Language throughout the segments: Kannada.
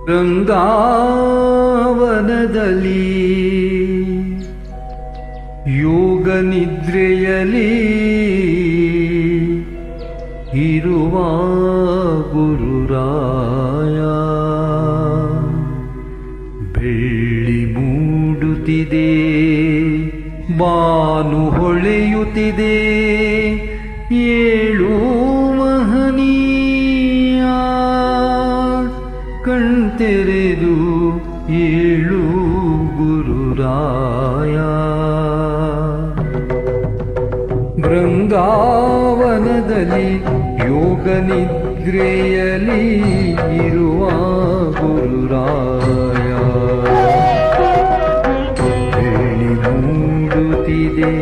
ವೃಂದಾವನದಲ್ಲಿ ಯೋಗ ನಿದ್ರೆಯಲಿ ಇರುವ ಗುರುರಾಯ. ಬೆಳ್ಳಿ ಮೂಡುತ್ತಿದೆ ಬಾನು ಹೊಳೆಯುತ್ತಿದೆ ಏಳು ಬೃಂದಾವನದಲ್ಲಿ ಯೋಗ ನಿದ್ರೆಯಲಿ ಇರುವ ಗುರುರಾಯ. ಹೇಳಿ ಮೂಡುತ್ತಿದೆ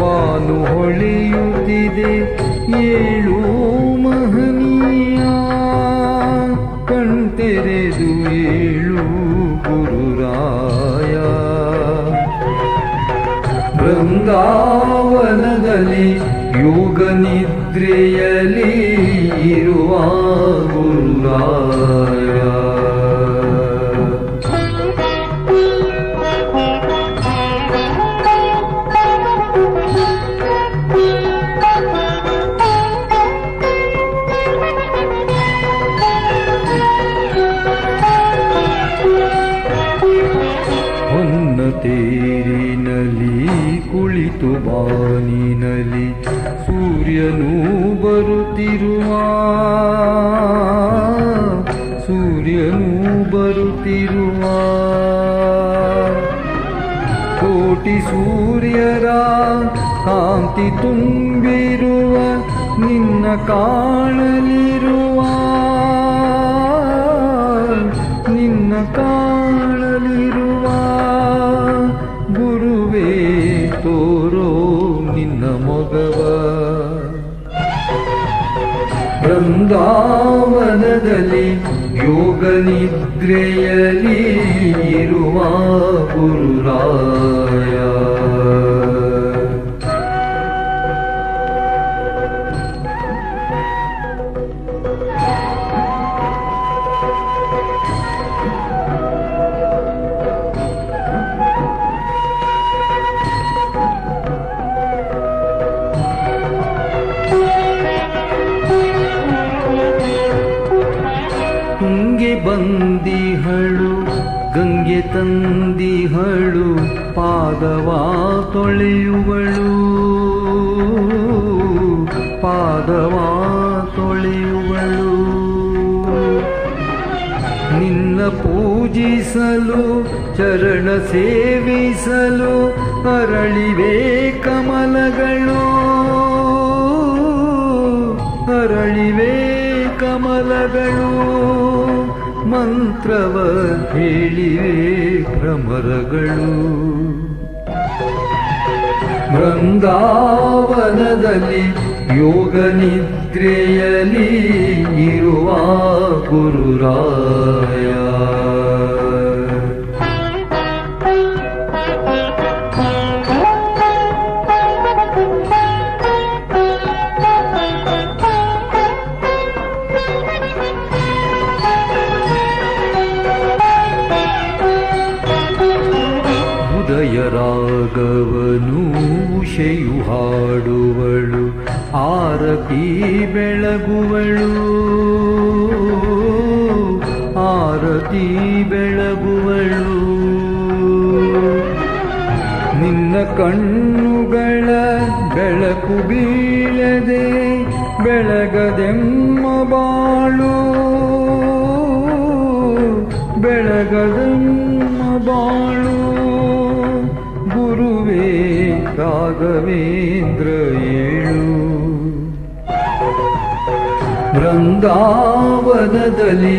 ಬಾನು ಹೊಳೆಯುತ್ತಿದೆ ಏಳು ಬೃಂದಾವನದಲ್ಲಿ ಯೋಗ ನಿದ್ರೆಯಲ್ಲಿ ಇರುವ ಗುರುರಾಯ ಹೊನ್ನ ತೇರಿನಲ್ಲಿ ಕುಳಿತು ಬಾನಿನಲ್ಲಿ ಸೂರ್ಯನು ಬರುತ್ತಿರುವ. ಸೂರ್ಯನು ಬರುತ್ತಿರುವ. ಕೋಟಿ ಸೂರ್ಯರ ಕಾಂತಿ ತುಂಬಿರುವ ನಿನ್ನ ಕಾಣಲಿರುವ. ನಿನ್ನ ಕಾಣಲಿರುವ. ಬೃಂದಾವನದಲ್ಲಿ ಯೋಗ ನಿದ್ರೆಯಲ್ಲಿ ಇರುವ ಗುರುರಾಯ. ತುಂಗೆ ಬಂದಿಹಳು, ಗಂಗೆ ತಂದಿಹಳು, ಪಾದವಾ ತೊಳೆಯುವಳು. ಪಾದವಾ ತೊಳೆಯುವಳು. ನಿನ್ನ ಪೂಜಿಸಲು, ಚರಣ ಸೇವಿಸಲು, ಅರಳಿವೆ ಕಮಲಗಳು. ಅರಳಿವೆ ಕಮಲಗಳು. ಮಂತ್ರವ ಹೇಳಿವೆ ಭ್ರಮರಗಳು. ಬೃಂದಾವನದಲ್ಲಿ ಯೋಗ ನಿದ್ರೆಯಲಿ ಇರುವ ಗುರುರಾಯ ಉದಯ ರಾಗವನು ಉಷೆಯು ಹಾಡುವಳು, ಆರತಿ ಬೆಳಗುವಳು. ಆರತಿ ಬೆಳಗುವಳು. ನಿನ್ನ ಕಣ್ಣುಗಳ ಬೆಳಕು ಬೀಳದೆ ಬೆಳಗದೆಮ್ಮ ಬಾಳು. ಬೆಳಗದೆಮ್ಮ ಬಾಳು. ರಾಘವೇಂದ್ರ ಏಳು. ಬೃಂದಾವನದಲ್ಲಿ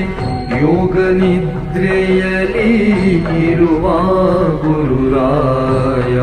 ಯೋಗ ನಿದ್ರೆಯಲಿ ಇರುವ ಗುರುರಾಯ.